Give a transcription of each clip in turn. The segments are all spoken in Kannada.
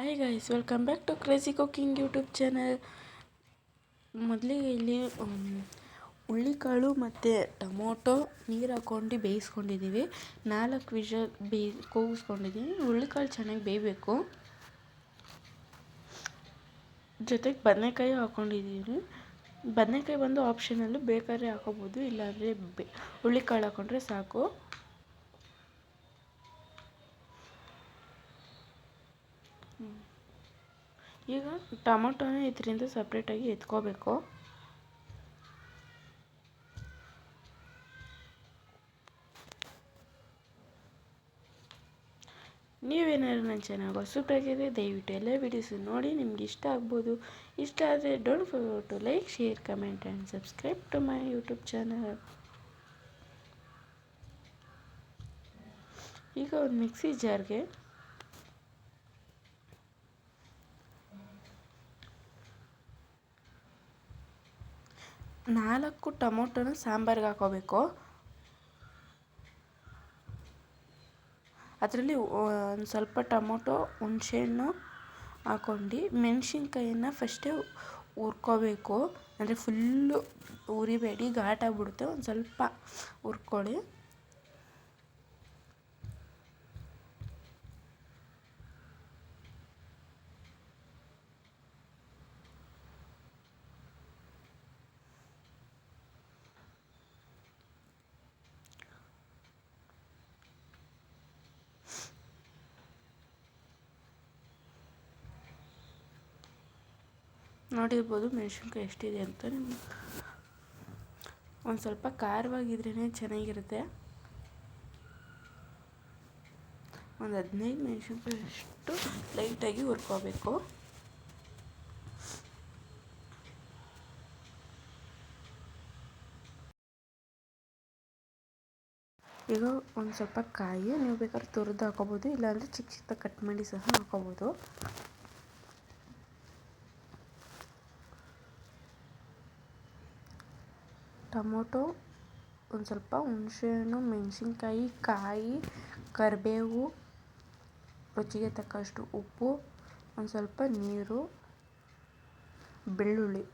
Hi guys welcome back to crazy cooking YouTube channel ಮೊದಲಿಗೆ ಇಲ್ಲಿ ಹುಳ್ಳಿಕಾಳು ಮತ್ತು ಟೊಮೊಟೊ ನೀರು ಹಾಕ್ಕೊಂಡು ಬೇಯಿಸ್ಕೊಂಡಿದ್ದೀವಿ ನಾಲ್ಕು ವಿಷ ಬೇಯ್ ಕೂಗಿಸ್ಕೊಂಡಿದ್ದೀನಿ ಹುಳ್ಳಿಕಾಳು ಚೆನ್ನಾಗಿ ಬೇಯಬೇಕು. ಜೊತೆಗೆ ಬದನೆಕಾಯಿ ಹಾಕ್ಕೊಂಡಿದ್ದೀನಿ ಬದನೆಕಾಯಿ ಬಂದು ಆಪ್ಷನಲ್ಲೂ ಬೇಕಾದ್ರೆ ಹಾಕೋಬೋದು, ಇಲ್ಲಾಂದರೆ ಬೆ ಹುಳ್ಳಿಕಾಳು ಹಾಕ್ಕೊಂಡ್ರೆ ಸಾಕು. ಈಗ ಟೊಮೊಟೊನ ಇದರಿಂದ ಸಪ್ರೇಟಾಗಿ ಎತ್ಕೋಬೇಕು. ನೀವೇನಾದ್ರು ನನ್ನ ಚಾನಲ್ ಹೊಸಬ್ರಾಗಿದ್ರೆ ದಯವಿಟ್ಟು ಎಲ್ಲ ವೀಡಿಯೋಸ್ ನೋಡಿ, ನಿಮ್ಗೆ ಇಷ್ಟ ಆಗ್ಬೋದು. ಇಷ್ಟ ಆದರೆ don't forward to like share comment and subscribe to my YouTube channel ಈಗ ಒಂದು ಮಿಕ್ಸಿ ಜಾರ್ಗೆ ನಾಲ್ಕು ಟೊಮೊಟೊನ ಸಾಂಬಾರ್ಗೆ ಹಾಕೋಬೇಕು. ಅದರಲ್ಲಿ ಒಂದು ಸ್ವಲ್ಪ ಟೊಮೊಟೊ, ಹುಣಸೆಹಣ್ಣು ಹಾಕ್ಕೊಂಡು ಮೆಣಸಿನ್ಕಾಯಿನ ಫಸ್ಟೇ ಹುರ್ಕೋಬೇಕು. ಅಂದರೆ ಫುಲ್ಲು ಉರಿಬೇಡಿ ಘಾಟಾಗ್ಬಿಡುತ್ತೆ ಒಂದು ಸ್ವಲ್ಪ ಹುರ್ಕೊಳ್ಳಿ. ನೋಡಿರ್ಬೋದು ಮೆಣಸಿನ್ಕಾಯಿ ಎಷ್ಟಿದೆ ಅಂತ ನಿಮ್ಗೆ. ಒಂದು ಸ್ವಲ್ಪ ಖಾರವಾಗಿದ್ರೇ ಚೆನ್ನಾಗಿರುತ್ತೆ. ಒಂದು ಹದಿನೈದು ಮೆಣಸಿನ್ಕಾಯಿ ಅಷ್ಟು ಲೈಟಾಗಿ ಹುರ್ಕೋಬೇಕು. ಈಗ ಒಂದು ಸ್ವಲ್ಪ ಕಾಯಿ ನೀವು ಬೇಕಾದ್ರೆ ತುರಿದು ಹಾಕೋಬೋದು, ಇಲ್ಲಾಂದರೆ ಚಿಕ್ಕ ಚಿಕ್ಕ ಕಟ್ ಮಾಡಿ ಸಹ ಹಾಕೋಬೋದು. ಟೊಮೊಟೊ ಒಂದು ಸ್ವಲ್ಪ ಹುಣಸೆಹಣ್ಣು ಮೆಣಸಿನ್ಕಾಯಿ ಕಾಯಿ ಕರಿಬೇವು ರುಚಿಗೆ ತಕ್ಕಷ್ಟು ಉಪ್ಪು ಒಂದು ಸ್ವಲ್ಪ ನೀರು ಬೆಳ್ಳುಳ್ಳಿ.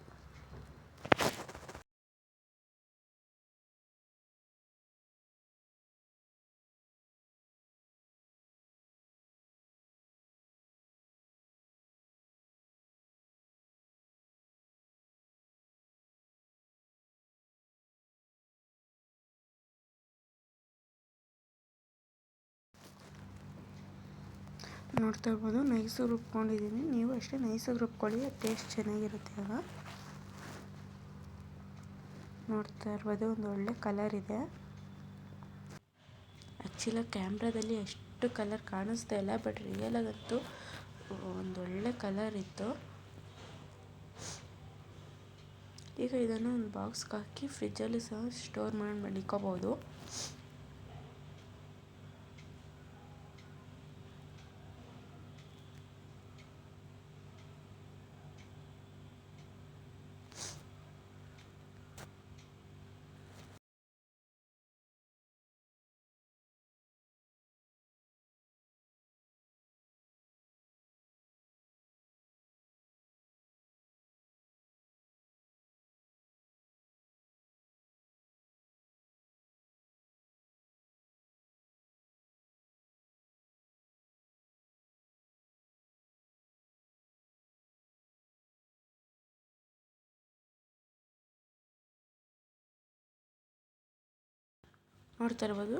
ನೋಡ್ತಾ ಇರ್ಬೋದು. ನೈಸಾಗಿ ರುಬ್ಕೊಂಡಿದ್ದೀನಿ ನೀವು ಅಷ್ಟೇ ನೈಸಾಗಿ ರುಬ್ಕೊಳ್ಳಿ ಟೇಸ್ಟ್ ಚೆನ್ನಾಗಿರುತ್ತೆ ಆಗ ನೋಡ್ತಾ ಇರ್ಬೋದು. ಒಂದು ಒಳ್ಳೆ ಕಲರ್ ಇದೆ. ಆ್ಯಕ್ಚುಲ ಕ್ಯಾಮ್ರಾದಲ್ಲಿ ಅಷ್ಟು ಕಲರ್ ಕಾಣಿಸ್ತಾ ಇಲ್ಲ ಬಟ್ ರಿಯಲಾಗಂತೂ ಒಂದು ಒಳ್ಳೆ ಕಲರ್ ಇತ್ತು. ಈಗ ಇದನ್ನು ಒಂದು ಬಾಕ್ಸ್ಗೆ ಹಾಕಿ ಫ್ರಿಜ್ಜಲ್ಲಿ ಸಹ ಸ್ಟೋರ್ ಮಾಡಿ ಮಡಿಕೋಬೋದು. ನೋಡ್ತಾ ಇರ್ಬೋದು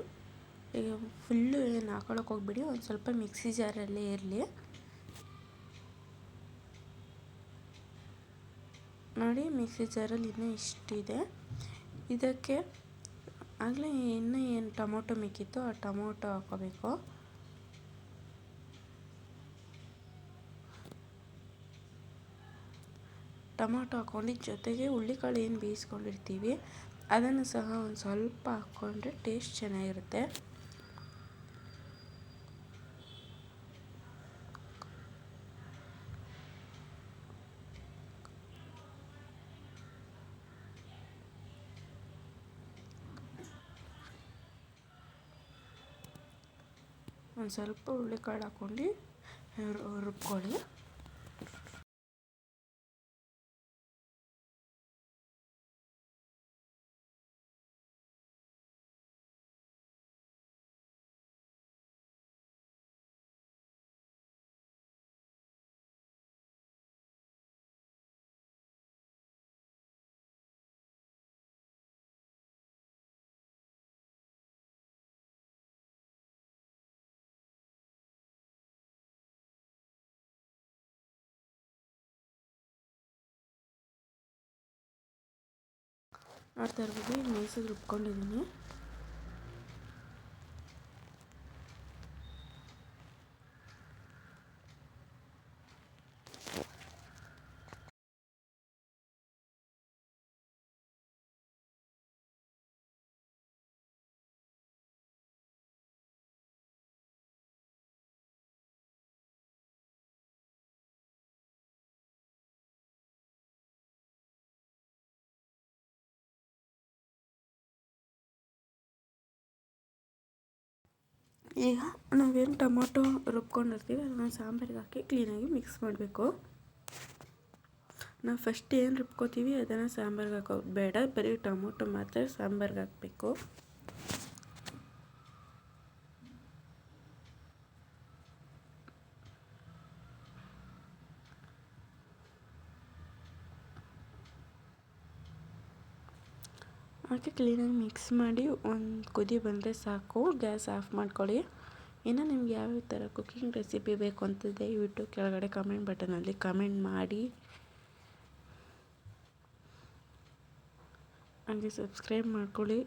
ಈಗ ಫುಲ್ಲು ಏನು ಹಾಕೊಳಕ್ಕೆ ಹೋಗ್ಬಿಡಿ. ಒಂದು ಸ್ವಲ್ಪ ಮಿಕ್ಸಿ ಜಾರಲ್ಲೇ ಇರಲಿ. ನೋಡಿ ಮಿಕ್ಸಿ ಜಾರಲ್ಲಿ ಇನ್ನೂ ಇಷ್ಟಿದೆ. ಇದಕ್ಕೆ ಆಗಲೇ ಇನ್ನೂ ಏನು ಟೊಮೊಟೊ ಮಿಕ್ಕಿತ್ತು ಆ ಟೊಮೊಟೊ ಹಾಕೋಬೇಕು ಟೊಮೊಟೊ ಹಾಕ್ಕೊಂಡು ಜೊತೆಗೆ ಹುಳ್ಳಿಕಾಳು ಏನು ಬೇಯಿಸ್ಕೊಂಡಿರ್ತೀವಿ ಅದನ್ನು ಸಹ ಒಂದು ಸ್ವಲ್ಪ ಹಾಕ್ಕೊಂಡ್ರೆ ಟೇಸ್ಟ್ ಚೆನ್ನಾಗಿರುತ್ತೆ. ಒಂದು ಸ್ವಲ್ಪ ಹುರುಳಿಕಾಳು ಹಾಕ್ಕೊಂಡು ರುಬ್ಕೊಳ್ಳಿ. ನೋಡ್ತಾ ಇರ್ಬೋದು ಈಗ ನೈಸಾಗಿ ರುಬ್ಕೊಂಡಿದ್ದೀನಿ. ಈಗ ನಾವೇನು ಟೊಮೊಟೊ ರುಬ್ಕೊಂಡಿರ್ತೀವಿ, ಅದನ್ನು ಸಾಂಬಾರಿಗೆ ಹಾಕಿ ಕ್ಲೀನಾಗಿ ಮಿಕ್ಸ್ ಮಾಡಬೇಕು. ನಾವು ಫಸ್ಟ್ ಏನು ರುಬ್ಕೋತೀವಿ, ಅದನ್ನು ಸಾಂಬಾರಿಗೆ ಹಾಕೋದು ಬೇಡ, ಬರೀ ಟೊಮೊಟೊ ಮಾತ್ರ ಸಾಂಬಾರಿಗೆ ಹಾಕಬೇಕು. ಹಾಕಿ ಕ್ಲೀನಾಗಿ ಮಿಕ್ಸ್ ಮಾಡಿ ಒಂದು ಕುದಿ ಬಂದರೆ ಸಾಕು, ಗ್ಯಾಸ್ ಆಫ್ ಮಾಡ್ಕೊಳ್ಳಿ. ಇನ್ನು ನಿಮ್ಗೆ ಯಾವ್ಯಾವ ಥರ ಕುಕ್ಕಿಂಗ್ ರೆಸಿಪಿ ಬೇಕು ಅಂತ ದಯವಿಟ್ಟು ಕೆಳಗಡೆ ಕಮೆಂಟ್ ಬಟನಲ್ಲಿ ಕಮೆಂಟ್ ಮಾಡಿ. ಹಾಗೆ ಸಬ್ಸ್ಕ್ರೈಬ್ ಮಾಡ್ಕೊಳ್ಳಿ.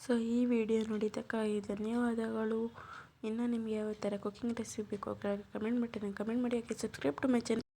ಸೊ ಈ ವಿಡಿಯೋ ನೋಡಿದ್ದಕ್ಕಾಗಿ ಧನ್ಯವಾದಗಳು. ಇನ್ನು ನಿಮಗೆ ಯಾವ ಥರ ಕುಕ್ಕಿಂಗ್ ರೆಸಿಪಿ ಬೇಕು ಕಮೆಂಟ್ ಬಟನ್ ಕಮೆಂಟ್ ಮಾಡಿ ಹಾಕಿ ಸಬ್ಸ್ಕ್ರೈಬ್ ಟು ಮೈ ಚಾನಲ್